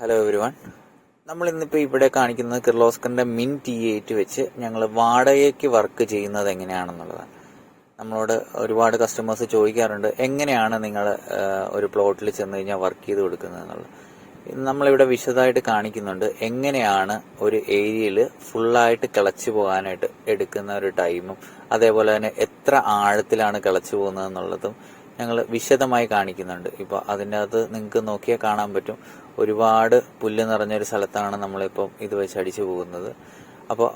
Hello every one നമ്മൾ ഇന്നിപ്പോൾ ഇവിടെ കാണിക്കുന്നത് കിർലോസ്കറിന്റെ മിൻ ടി എയ്റ്റ് വെച്ച് ഞങ്ങൾ വാടകയ്ക്ക് വർക്ക് ചെയ്യുന്നത് എങ്ങനെയാണെന്നുള്ളതാണ് നമ്മളോട് ഒരുപാട് കസ്റ്റമേഴ്സ് ചോദിക്കാറുണ്ട് എങ്ങനെയാണ് നിങ്ങൾ ഒരു പ്ലോട്ടിൽ ചെന്ന് കഴിഞ്ഞാൽ വർക്ക് ചെയ്ത് കൊടുക്കുന്നത് എന്നുള്ളത്. നമ്മളിവിടെ വിശദമായിട്ട് കാണിക്കുന്നുണ്ട് എങ്ങനെയാണ് ഒരു ഏരിയയിൽ ഫുള്ളായിട്ട് കിളച്ചു പോകാനായിട്ട് എടുക്കുന്ന ഒരു ടൈമും അതേപോലെ തന്നെ എത്ര ആഴത്തിലാണ് കിളച്ചു പോകുന്നത് എന്നുള്ളതും ഞങ്ങൾ വിശദമായി കാണിക്കുന്നുണ്ട്. ഇപ്പോൾ അതിന്റെ അകത്ത് നിങ്ങൾക്ക് നോക്കിയാൽ കാണാൻ പറ്റും. ഒരുപാട് പുല്ല് നിറഞ്ഞൊരു സ്ഥലത്താണ് നമ്മളിപ്പം ഇത് വെച്ച് അടിച്ചു പോകുന്നത്. അപ്പോൾ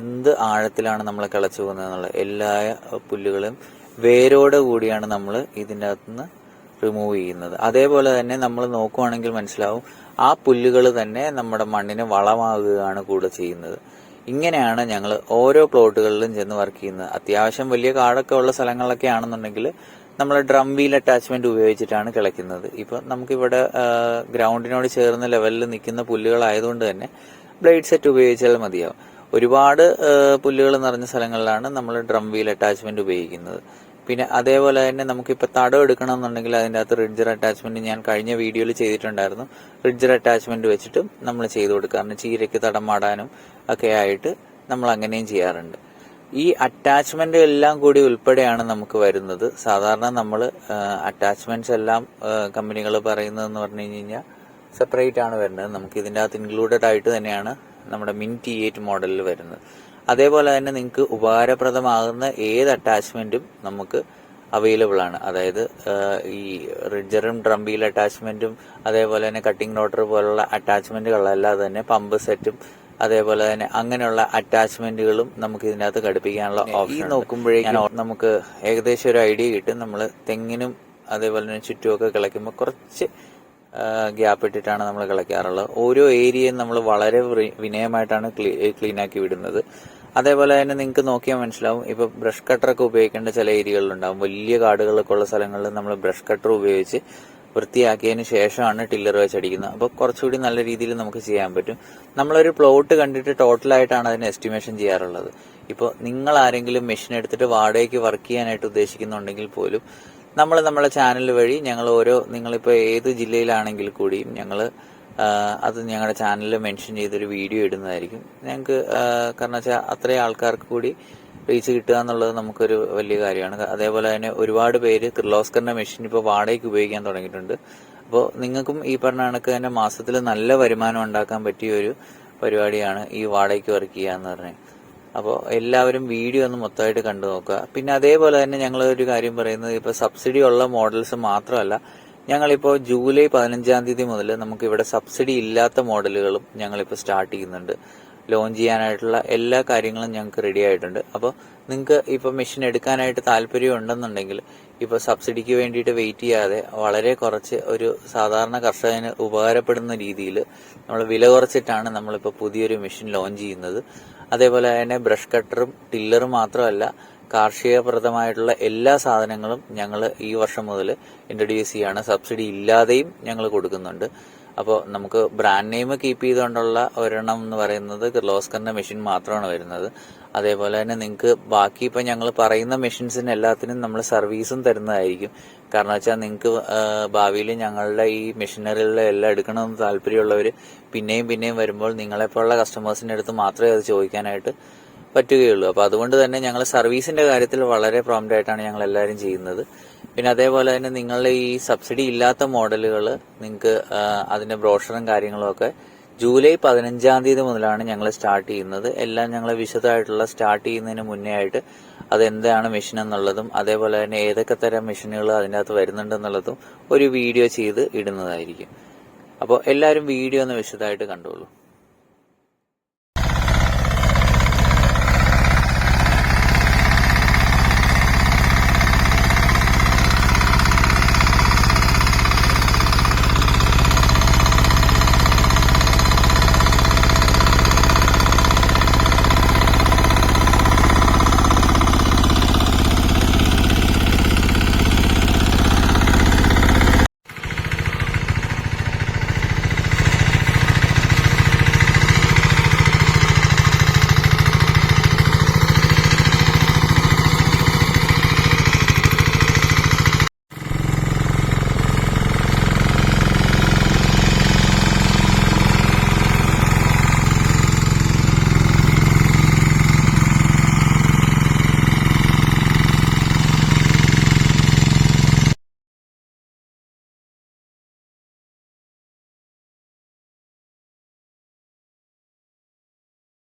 എന്ത് ആഴത്തിലാണ് നമ്മൾ കിളച്ചു പോകുന്നത് എന്നുള്ള എല്ലാ പുല്ലുകളും വേരോട് കൂടിയാണ് നമ്മൾ ഇതിന്റെ അകത്തുനിന്ന് റിമൂവ് ചെയ്യുന്നത്. അതേപോലെ തന്നെ നമ്മൾ നോക്കുവാണെങ്കിൽ മനസ്സിലാവും ആ പുല്ലുകൾ തന്നെ നമ്മുടെ മണ്ണിന് വളമാകുകയാണ് കൂടെ ചെയ്യുന്നത്. ഇങ്ങനെയാണ് ഞങ്ങൾ ഓരോ പ്ലോട്ടുകളിലും ചെന്ന് വർക്ക് ചെയ്യുന്നത്. അത്യാവശ്യം വലിയ കാടൊക്കെ ഉള്ള സ്ഥലങ്ങളിലൊക്കെ ആണെന്നുണ്ടെങ്കിൽ നമ്മൾ ഡ്രം വീൽ അറ്റാച്ച്മെന്റ് ഉപയോഗിച്ചിട്ടാണ് കിളയ്ക്കുന്നത്. ഇപ്പൊ നമുക്കിവിടെ ഗ്രൗണ്ടിനോട് ചേർന്ന ലെവലിൽ നിൽക്കുന്ന പുല്ലുകളായതുകൊണ്ട് തന്നെ ബ്ലേഡ് സെറ്റ് ഉപയോഗിച്ചാൽ മതിയാവും. ഒരുപാട് പുല്ലുകൾ നിറഞ്ഞ സ്ഥലങ്ങളിലാണ് നമ്മൾ ഡ്രം വീൽ അറ്റാച്ച്മെന്റ് ഉപയോഗിക്കുന്നത്. പിന്നെ അതേപോലെ തന്നെ നമുക്കിപ്പോൾ തടം എടുക്കണം എന്നുണ്ടെങ്കിൽ അതിന്റെ അകത്ത് റിഡ്ജർ അറ്റാച്ച്മെന്റ് ഞാൻ കഴിഞ്ഞ വീഡിയോയിൽ ചെയ്തിട്ടുണ്ടായിരുന്നു. റിഡ്ജർ അറ്റാച്ച്മെന്റ് വെച്ചിട്ട് നമ്മൾ ചെയ്തു കൊടുക്കാറുണ്ട്. ചീരയ്ക്ക് തടം മാടാനും ഒക്കെ ആയിട്ട് നമ്മൾ അങ്ങനെയും ചെയ്യാറുണ്ട്. ഈ അറ്റാച്ച്മെന്റ് എല്ലാം കൂടി ഉൾപ്പെടെയാണ് നമുക്ക് വരുന്നത്. സാധാരണ നമ്മൾ അറ്റാച്ച്മെന്റ്സ് എല്ലാം കമ്പനികൾ പറയുന്നതെന്ന് പറഞ്ഞു കഴിഞ്ഞാൽ സെപ്പറേറ്റ് ആണ് വരുന്നത്. നമുക്ക് ഇതിന്റെ അകത്ത് ഇൻക്ലൂഡഡ് ആയിട്ട് തന്നെയാണ് നമ്മുടെ മിൻ ടി എയ്റ്റ് മോഡലിൽ വരുന്നത്. അതേപോലെ തന്നെ നിങ്ങൾക്ക് ഉപകാരപ്രദമാകുന്ന ഏത് അറ്റാച്ച്മെന്റും നമുക്ക് അവൈലബിൾ ആണ്. അതായത് ഈ റിഡ്ജറും ഡ്രംബീൽ അറ്റാച്ച്മെന്റും അതേപോലെ തന്നെ കട്ടിംഗ് റോട്ടർ പോലുള്ള അറ്റാച്ച്മെന്റുകളല്ലാതെ തന്നെ പമ്പ് സെറ്റും അതേപോലെ തന്നെ അങ്ങനെയുള്ള അറ്റാച്ച്മെന്റുകളും നമുക്ക് ഇതിനകത്ത് ഘടിപ്പിക്കാനുള്ള ഓപ്ഷൻ നോക്കുമ്പോഴേക്കും നമുക്ക് ഏകദേശം ഒരു ഐഡിയ കിട്ടും. നമ്മൾ തെങ്ങിനും അതേപോലെ തന്നെ ചുറ്റുമൊക്കെ കിളയ്ക്കുമ്പോൾ കുറച്ച് ഗ്യാപ്പ് ഇട്ടിട്ടാണ് നമ്മൾ കളിക്കാറുള്ളത് ഓരോ ഏരിയയും നമ്മൾ വളരെ വിനയമായിട്ടാണ് ക്ലീൻ ആക്കി വിടുന്നത്. അതേപോലെ തന്നെ നിങ്ങൾക്ക് നോക്കിയാൽ മനസ്സിലാവും. ഇപ്പൊ ബ്രഷ് കട്ടറൊക്കെ ഉപയോഗിക്കേണ്ട ചില ഏരിയകളിലുണ്ടാവും വലിയ കാടുകളൊക്കെ ഉള്ള സ്ഥലങ്ങളിൽ നമ്മൾ ബ്രഷ് കട്ടർ ഉപയോഗിച്ച് വൃത്തിയാക്കിയതിന് ശേഷമാണ് ടില്ലർ വെച്ച് അടിക്കുന്നത് അപ്പോൾ കുറച്ചുകൂടി നല്ല രീതിയിൽ നമുക്ക് ചെയ്യാൻ പറ്റും. നമ്മളൊരു പ്ലോട്ട് കണ്ടിട്ട് ടോട്ടലായിട്ടാണ് അതിന് എസ്റ്റിമേഷൻ ചെയ്യാറുള്ളത്. ഇപ്പോൾ നിങ്ങൾ ആരെങ്കിലും മെഷീൻ എടുത്തിട്ട് വാടകയ്ക്ക് വർക്ക് ചെയ്യാനായിട്ട് ഉദ്ദേശിക്കുന്നുണ്ടെങ്കിൽ പോലും നമ്മൾ നമ്മുടെ ചാനൽ വഴി ഞങ്ങൾ ഓരോ നിങ്ങളിപ്പോൾ ഏത് ജില്ലയിലാണെങ്കിൽ കൂടിയും ഞങ്ങൾ അത് ഞങ്ങളുടെ ചാനലിൽ മെൻഷൻ ചെയ്തൊരു വീഡിയോ ഇടുന്നതായിരിക്കും. ഞങ്ങൾക്ക് കാരണം വെച്ചാൽ അത്രയും ആൾക്കാർക്ക് കൂടി റീച്ച് കിട്ടുക എന്നുള്ളത് നമുക്കൊരു വലിയ കാര്യമാണ്. അതേപോലെ തന്നെ ഒരുപാട് പേര് കിർലോസ്കറിന്റെ മെഷീൻ ഇപ്പോൾ വാടകയ്ക്ക് ഉപയോഗിക്കാൻ തുടങ്ങിയിട്ടുണ്ട്. അപ്പോൾ നിങ്ങൾക്കും ഈ പറഞ്ഞ കണക്ക് തന്നെ മാസത്തിൽ നല്ല വരുമാനം ഉണ്ടാക്കാൻ പറ്റിയ ഒരു പരിപാടിയാണ് ഈ വാടകയ്ക്ക് വർക്ക് ചെയ്യുക എന്ന് പറഞ്ഞത് അപ്പോൾ എല്ലാവരും വീഡിയോ ഒന്ന് മൊത്തമായിട്ട് കണ്ടു നോക്കുക. പിന്നെ അതേപോലെ തന്നെ ഞങ്ങൾ ഒരു കാര്യം പറയുന്നത് ഇപ്പോൾ സബ്സിഡി ഉള്ള മോഡൽസ് മാത്രമല്ല ഞങ്ങളിപ്പോൾ ജൂലൈ പതിനഞ്ചാം തീയതി മുതൽ നമുക്ക് ഇവിടെ സബ്സിഡി ഇല്ലാത്ത മോഡലുകളും ഞങ്ങളിപ്പോൾ സ്റ്റാർട്ട് ചെയ്യുന്നുണ്ട്. ലോഞ്ച് ചെയ്യാനായിട്ടുള്ള എല്ലാ കാര്യങ്ങളും ഞങ്ങൾക്ക് റെഡി ആയിട്ടുണ്ട്. അപ്പോൾ നിങ്ങൾക്ക് ഇപ്പോൾ മെഷീൻ എടുക്കാനായിട്ട് താല്പര്യം ഉണ്ടെന്നുണ്ടെങ്കിൽ ഇപ്പോൾ സബ്സിഡിക്ക് വേണ്ടിയിട്ട് വെയിറ്റ് ചെയ്യാതെ വളരെ കുറച്ച് ഒരു സാധാരണ കർഷകന് ഉപകാരപ്പെടുന്ന രീതിയിൽ നമ്മൾ വില കുറച്ചിട്ടാണ് നമ്മളിപ്പോൾ പുതിയൊരു മെഷീൻ ലോഞ്ച് ചെയ്യുന്നത്. അതേപോലെ തന്നെ ബ്രഷ് കട്ടറും ടില്ലറും മാത്രമല്ല കാർഷികപ്രദമായിട്ടുള്ള എല്ലാ സാധനങ്ങളും ഞങ്ങൾ ഈ വർഷം മുതൽ ഇൻട്രൊഡ്യൂസ് ചെയ്യാണ്. സബ്സിഡി ഇല്ലാതെയും ഞങ്ങൾ കൊടുക്കുന്നുണ്ട്. അപ്പോൾ നമുക്ക് ബ്രാൻഡ് നെയിം കീപ്പ് ചെയ്തുകൊണ്ടുള്ള ഒരെണ്ണം എന്ന് പറയുന്നത് കിർലോസ്കറിന്റെ മെഷീൻ മാത്രമാണ് വരുന്നത്. അതേപോലെ തന്നെ നിങ്ങൾക്ക് ബാക്കി ഇപ്പം ഞങ്ങൾ പറയുന്ന മെഷീൻസിന് എല്ലാത്തിനും നമ്മൾ സർവീസും തരുന്നതായിരിക്കും. കാരണം വെച്ചാൽ നിങ്ങൾക്ക് ഭാവിയിൽ ഞങ്ങളുടെ ഈ മെഷീനറികളിലെ എല്ലാം എടുക്കണമെന്ന് താല്പര്യമുള്ളവർ പിന്നെയും പിന്നെയും വരുമ്പോൾ നിങ്ങളെപ്പോലുള്ള കസ്റ്റമേഴ്സിന്റെ അടുത്ത് മാത്രമേ അത് ചോദിക്കാനായിട്ട് പറ്റുകയുള്ളൂ. അപ്പോൾ അതുകൊണ്ട് തന്നെ ഞങ്ങൾ സർവീസിന്റെ കാര്യത്തിൽ വളരെ പ്രോംപ്റ്റ് ആയിട്ടാണ് ഞങ്ങൾ എല്ലാവരും ചെയ്യുന്നത്. പിന്നെ അതേപോലെ തന്നെ നിങ്ങളുടെ ഈ സബ്സിഡി ഇല്ലാത്ത മോഡലുകൾ നിങ്ങൾക്ക് അതിന്റെ ബ്രോഷറും കാര്യങ്ങളും ഒക്കെ ജൂലൈ പതിനഞ്ചാം തീയതി മുതലാണ് ഞങ്ങൾ സ്റ്റാർട്ട് ചെയ്യുന്നത്. എല്ലാം ഞങ്ങൾ വിശദമായിട്ടുള്ള സ്റ്റാർട്ട് ചെയ്യുന്നതിന് മുന്നേ ആയിട്ട് അതെന്താണ് മെഷീൻ എന്നുള്ളതും അതേപോലെ തന്നെ ഏതൊക്കെ തരം മെഷീനുകൾ അതിന്റെ അകത്ത് വരുന്നുണ്ടെന്നുള്ളതും ഒരു വീഡിയോ ചെയ്ത് ഇടുന്നതായിരിക്കും. അപ്പോൾ എല്ലാവരും വീഡിയോ ഒന്ന് വിശദമായിട്ട് കണ്ടോളൂ.